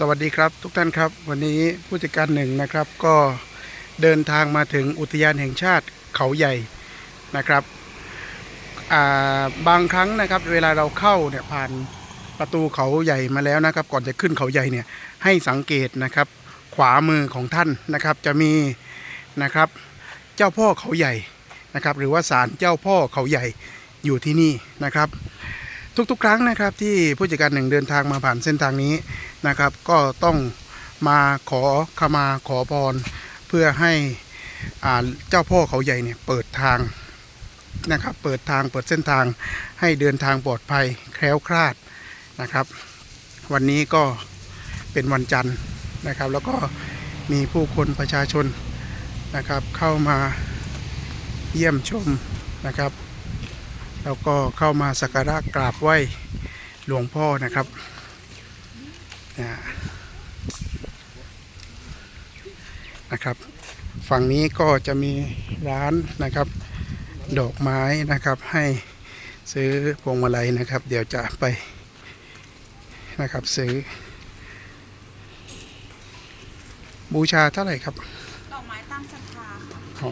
สวัสดีครับทุกท่านครับ วันนี้ผู้จัดการหนึ่งนะครับก็เดินทางมาถึงอุทยานแห่งชาติเขาใหญ่นะครับาบางครั้งนะครับเวลาเราเข้าเนี่ยผ่านประตูเขาใหญ่มาแล้วนะครับ ก่อนจะขึ้นเขาใหญ่เนี่ยให้สังเกตนะครับ ขวามือของท่านนะครับจะมีนะครับเจ้าพ่อเขาใหญ่นะครับ หรือว่าศาลเจ้าพ่อเขาใหญ่อยู่ที่นี่นะครับ ทุกๆ ครั้งนะครับที่ผู้จัดการหนึ่งเดินทางมาผ่านเส้นทางนี้นะครับ ก็ต้องมาขอขมาขอพร เพื่อให้อ่าเจ้าพ่อเขาใหญ่เนี่ยเปิดทางนะครับ เปิดทางเปิดเส้นทางให้เดินทางปลอดภัยแคล้วคลาดนะครับ วันนี้ก็เป็นวันจันทร์นะครับ แล้วก็มีผู้คนประชาชนนะครับเข้ามาเยี่ยมชมนะครับ แล้วก็เข้ามาสักการะกราบไหว้หลวงพ่อนะครับนะนะครับ ฝั่งนี้ก็จะมีร้านนะครับ ดอกไม้นะครับให้ซื้อพวงมาลัยนะครับ เดี๋ยวจะไปนะครับซื้อ บูชาเท่าไหร่ครับดอกไม้ตามศรัทธาค่ะอ๋อ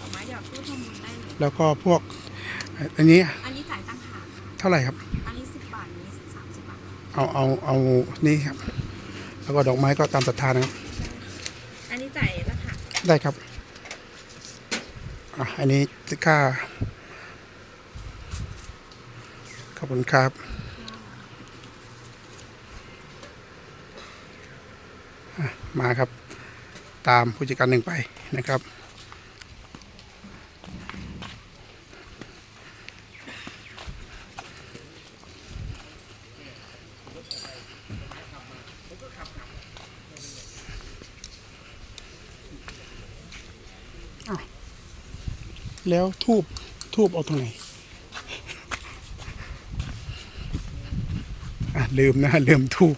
ดอกไม้หยอดตู้ทำบุญได้เลยแล้วก็พวก อันนี้อันนี้จ่ายตั้งหากค่ะเท่าไหร่ครับ อันนี้สิบบาทอันนี้สามสิบบาทเอาเอาเอานี่ครับ แล้วก็ดอกไม้ก็ตามศรัทธานะครับ อันนี้จ่ายราคาได้ครับอะอันนี้ค่าขอบคุณครับอะมาครับ ตามผู้จัดการหนึ่งไปนะครับ แล้วทูบทูบเอาตรงไหนอะลืมนะลืมทูบ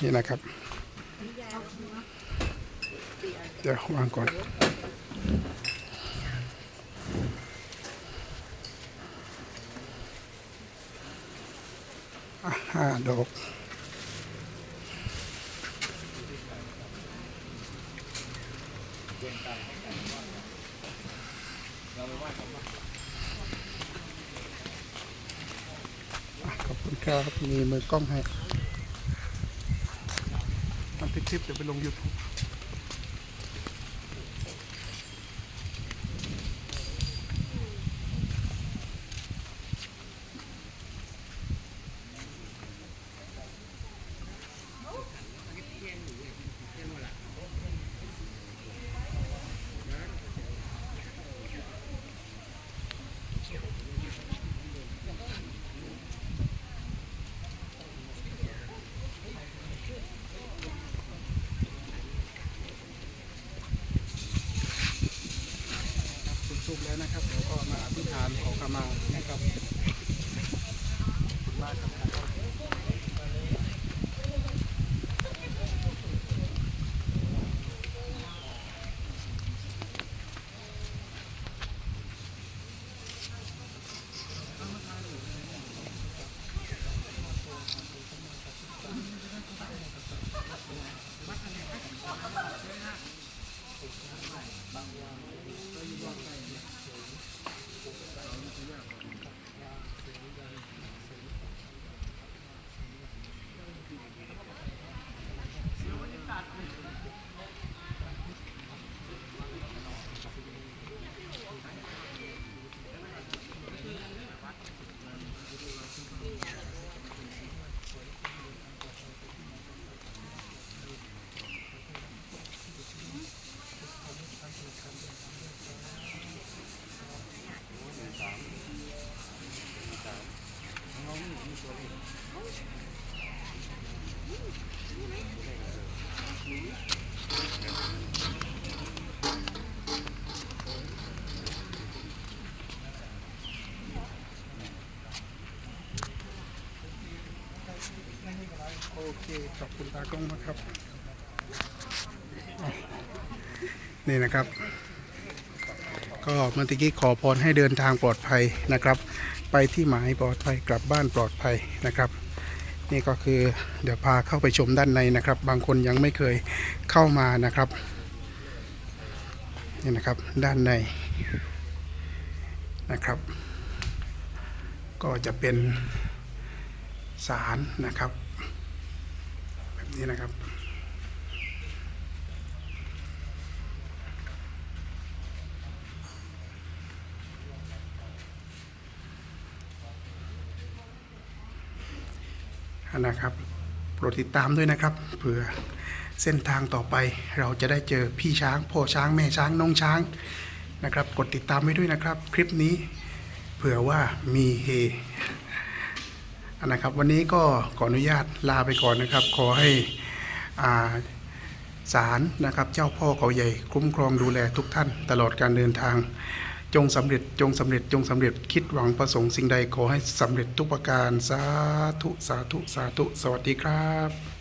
นี่นะครับ เดี๋ยววางก่อนอะห้าดอก อะ ขอบคุณครับ มีมือกล้องให้ทำคลิปเดี๋ยวไปลง YouTube สุกแล้วนะครับเดี๋ยวก็มาอธิษฐานขอขมานะครับขอบคุณมากครับ โอเคขอบคุณตากล้องมากครับนี่นะครับ ก็เมื่อกี้ขอพรให้เดินทางปลอดภัยนะครับ ไปที่หมายปลอดภัยกลับบ้านปลอดภัยนะครับ นี่ก็คือเดี๋ยวพาเข้าไปชมด้านในนะครับ บางคนยังไม่เคยเข้ามานะครับนี่นะครับด้านในนะครับ ก็จะเป็นศาลนะครับ นี้นะครับ นะครับโปรดติดตามด้วยนะครับเผื่อเส้นทางต่อไปเราจะได้เจอพี่ช้างพ่อช้างแม่ช้างน้องช้างนะครับ กดติดตามไว้ด้วยนะครับ คลิปนี้เผื่อว่ามีเฮ นะครับ วันนี้ก็ขออนุญาตลาไปก่อนนะครับ ขอให้อ่าศาลนะครับ เจ้าพ่อเขาใหญ่ คุ้มครองดูแลทุกท่าน ตลอดการเดินทาง จงสำเร็จจงสำเร็จจงสำเร็จคิดหวังประสงค์สิ่งใดขอให้สำเร็จทุกประการสาธุสาธุสาธุสวัสดีครับ